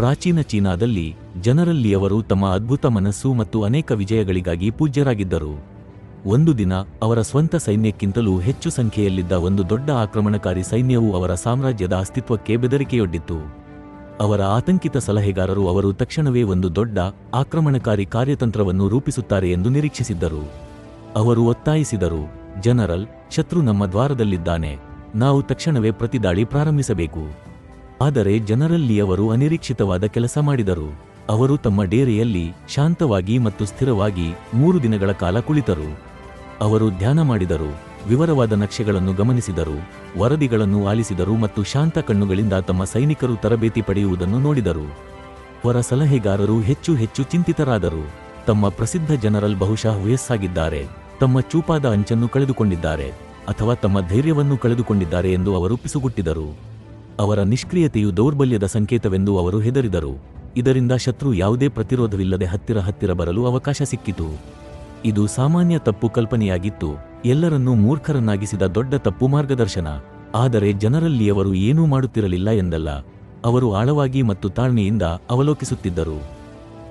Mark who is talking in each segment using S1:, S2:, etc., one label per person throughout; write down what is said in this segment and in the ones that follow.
S1: ಪ್ರಾಚೀನ ಚೀನಾದಲ್ಲಿ ಜನರಲ್ಲಿ ಅವರು ತಮ್ಮ ಅದ್ಭುತ ಮನಸ್ಸು ಮತ್ತು ಅನೇಕ ವಿಜಯಗಳಿಗಾಗಿ ಪೂಜ್ಯರಾಗಿದ್ದರು. ಒಂದು ದಿನ ಅವರ ಸ್ವಂತ ಸೈನ್ಯಕ್ಕಿಂತಲೂ ಹೆಚ್ಚು ಸಂಖ್ಯೆಯಲ್ಲಿದ್ದ ಒಂದು ದೊಡ್ಡ ಆಕ್ರಮಣಕಾರಿ ಸೈನ್ಯವು ಅವರ ಸಾಮ್ರಾಜ್ಯದ ಅಸ್ತಿತ್ವಕ್ಕೆ ಬೆದರಿಕೆಯೊಡ್ಡಿತ್ತು. ಅವರ ಆತಂಕಿತ ಸಲಹೆಗಾರರು ಅವರು ತಕ್ಷಣವೇ ಒಂದು ದೊಡ್ಡ ಆಕ್ರಮಣಕಾರಿ ಕಾರ್ಯತಂತ್ರವನ್ನು ರೂಪಿಸುತ್ತಾರೆ ಎಂದು ನಿರೀಕ್ಷಿಸಿದ್ದರು. ಅವರು ಒತ್ತಾಯಿಸಿದರು, ಜನರಲ್, ಶತ್ರು ನಮ್ಮ ದ್ವಾರದಲ್ಲಿದ್ದಾನೆ. ನಾವು ತಕ್ಷಣವೇ ಪ್ರತಿದಾಳಿ ಪ್ರಾರಂಭಿಸಬೇಕು. ಆದರೆ ಜನರಲ್ಲಿ ಅವರು ಅನಿರೀಕ್ಷಿತವಾದ ಕೆಲಸ ಮಾಡಿದರು. ಅವರು ತಮ್ಮ ಡೇರೆಯಲ್ಲಿ ಶಾಂತವಾಗಿ ಮತ್ತು ಸ್ಥಿರವಾಗಿ ಮೂರು ದಿನಗಳ ಕಾಲ ಕುಳಿತರು. ಅವರು ಧ್ಯಾನ ಮಾಡಿದರು, ವಿವರವಾದ ನಕ್ಷೆಗಳನ್ನು ಗಮನಿಸಿದರು, ವರದಿಗಳನ್ನು ಆಲಿಸಿದರು ಮತ್ತು ಶಾಂತ ಕಣ್ಣುಗಳಿಂದ ತಮ್ಮ ಸೈನಿಕರು ತರಬೇತಿ ಪಡೆಯುವುದನ್ನು ನೋಡಿದರು. ಅವರ ಸಲಹೆಗಾರರು ಹೆಚ್ಚು ಹೆಚ್ಚು ಚಿಂತಿತರಾದರು. ತಮ್ಮ ಪ್ರಸಿದ್ಧ ಜನರಲ್ ಬಹುಶಃ ವಯಸ್ಸಾಗಿದ್ದಾರೆ, ತಮ್ಮ ಚೂಪಾದ ಅಂಚನ್ನು ಕಳೆದುಕೊಂಡಿದ್ದಾರೆ ಅಥವಾ ತಮ್ಮ ಧೈರ್ಯವನ್ನು ಕಳೆದುಕೊಂಡಿದ್ದಾರೆ ಎಂದು ಅವರು ಪಿಸುಗುಟ್ಟಿದರು. ಅವರ ನಿಷ್ಕ್ರಿಯತೆಯು ದೌರ್ಬಲ್ಯದ ಸಂಕೇತವೆಂದು ಅವರು ಹೆದರಿದರು. ಇದರಿಂದ ಶತ್ರು ಯಾವುದೇ ಪ್ರತಿರೋಧವಿಲ್ಲದೆ ಹತ್ತಿರ ಹತ್ತಿರ ಬರಲು ಅವಕಾಶ ಸಿಕ್ಕಿತು. ಇದು ಸಾಮಾನ್ಯ ತಪ್ಪು ಕಲ್ಪನೆಯಾಗಿತ್ತು. ಎಲ್ಲರನ್ನೂ ಮೂರ್ಖರನ್ನಾಗಿಸಿದ ದೊಡ್ಡ ತಪ್ಪು ಮಾರ್ಗದರ್ಶನ. ಆದರೆ ಜನರಲ್ಲಿ ಅವರು ಏನೂ ಮಾಡುತ್ತಿರಲಿಲ್ಲ ಎಂದಲ್ಲ. ಅವರು ಆಳವಾಗಿ ಮತ್ತು ತಾಳ್ಮೆಯಿಂದ ಅವಲೋಕಿಸುತ್ತಿದ್ದರು.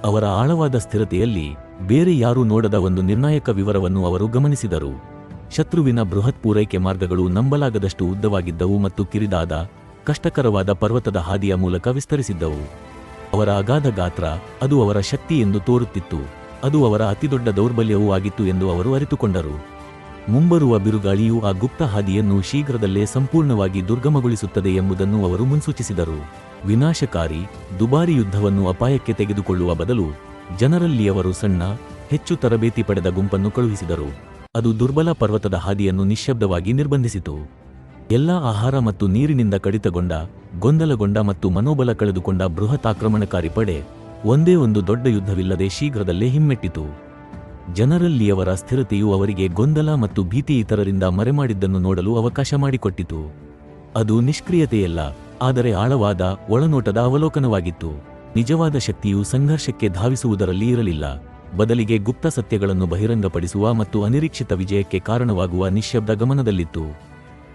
S1: ಅವರ ಆಳವಾದ ಸ್ಥಿರತೆಯಲ್ಲಿ ಬೇರೆ ಯಾರೂ ನೋಡದ ಒಂದು ನಿರ್ಣಾಯಕ ವಿವರವನ್ನು ಅವರು ಗಮನಿಸಿದರು. ಶತ್ರುವಿನ ಬೃಹತ್ ಪೂರೈಕೆ ಮಾರ್ಗಗಳು ನಂಬಲಾಗದಷ್ಟು ಉದ್ದವಾಗಿದ್ದವು ಮತ್ತು ಕಿರಿದಾದ ಕಷ್ಟಕರವಾದ ಪರ್ವತದ ಹಾದಿಯ ಮೂಲಕ ವಿಸ್ತರಿಸಿದ್ದವು. ಅವರ ಅಗಾಧ ಗಾತ್ರ ಅದು ಅವರ ಶಕ್ತಿ ಎಂದು ತೋರುತ್ತಿತ್ತು. ಅದು ಅವರ ಅತಿದೊಡ್ಡ ದೌರ್ಬಲ್ಯವೂ ಆಗಿತ್ತು ಎಂದು ಅವರು ಅರಿತುಕೊಂಡರು. ಮುಂಬರುವ ಬಿರುಗಾಳಿಯು ಆ ಗುಪ್ತ ಹಾದಿಯನ್ನು ಶೀಘ್ರದಲ್ಲೇ ಸಂಪೂರ್ಣವಾಗಿ ದುರ್ಗಮಗೊಳಿಸುತ್ತದೆ ಎಂಬುದನ್ನು ಅವರು ಮುನ್ಸೂಚಿಸಿದರು. ವಿನಾಶಕಾರಿ, ದುಬಾರಿ ಯುದ್ಧವನ್ನು ಅಪಾಯಕ್ಕೆ ತೆಗೆದುಕೊಳ್ಳುವ ಬದಲು ಜನರಲ್ಲಿ ಅವರು ಸಣ್ಣ, ಹೆಚ್ಚು ತರಬೇತಿ ಪಡೆದ ಗುಂಪನ್ನು ಕಳುಹಿಸಿದರು. ಅದು ದುರ್ಬಲ ಪರ್ವತದ ಹಾದಿಯನ್ನು ನಿಶ್ಶಬ್ದವಾಗಿ ನಿರ್ಬಂಧಿಸಿತು. ಎಲ್ಲಾ ಆಹಾರ ಮತ್ತು ನೀರಿನಿಂದ ಕಡಿತಗೊಂಡ, ಗೊಂದಲಗೊಂಡ ಮತ್ತು ಮನೋಬಲ ಕಳೆದುಕೊಂಡ ಬೃಹತ್ ಆಕ್ರಮಣಕಾರಿ ಪಡೆ ಒಂದೇ ಒಂದು ದೊಡ್ಡ ಯುದ್ಧವಿಲ್ಲದೆ ಶೀಘ್ರದಲ್ಲೇ ಹಿಮ್ಮೆಟ್ಟಿತು. ಜನರಲ್ಲಿಯವರ ಸ್ಥಿರತೆಯು ಅವರಿಗೆ ಗೊಂದಲ ಮತ್ತು ಭೀತಿ ಇತರರಿಂದ ಮರೆಮಾಡಿದ್ದನ್ನು ನೋಡಲು ಅವಕಾಶ ಮಾಡಿಕೊಟ್ಟಿತು. ಅದು ನಿಷ್ಕ್ರಿಯತೆಯಲ್ಲ, ಆದರೆ ಆಳವಾದ, ಒಳನೋಟದ ಅವಲೋಕನವಾಗಿತ್ತು. ನಿಜವಾದ ಶಕ್ತಿಯು ಸಂಘರ್ಷಕ್ಕೆ ಧಾವಿಸುವುದರಲ್ಲಿ ಇರಲಿಲ್ಲ. ಬದಲಿಗೆ ಗುಪ್ತ ಸತ್ಯಗಳನ್ನು ಬಹಿರಂಗಪಡಿಸುವ ಮತ್ತು ಅನಿರೀಕ್ಷಿತ ವಿಜಯಕ್ಕೆ ಕಾರಣವಾಗುವ ನಿಶ್ಶಬ್ದ ಗಮನದಲ್ಲಿತ್ತು.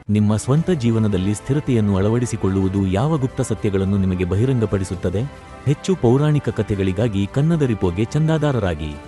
S1: ನಿಮ್ಮ ಸ್ವಂತ ಜೀವನದಲ್ಲಿ ಸ್ಥಿರತೆಯನ್ನು ಅಳವಡಿಸಿಕೊಳ್ಳುವುದು ಯಾವ ಗುಪ್ತ ಸತ್ಯಗಳನ್ನು ನಿಮಗೆ ಬಹಿರಂಗಪಡಿಸುತ್ತದೆ? ಹೆಚ್ಚು ಪೌರಾಣಿಕ ಕಥೆಗಳಿಗಾಗಿ ಕನ್ನದ ರಿಪೋಗೆ ಚಂದಾದಾರರಾಗಿ.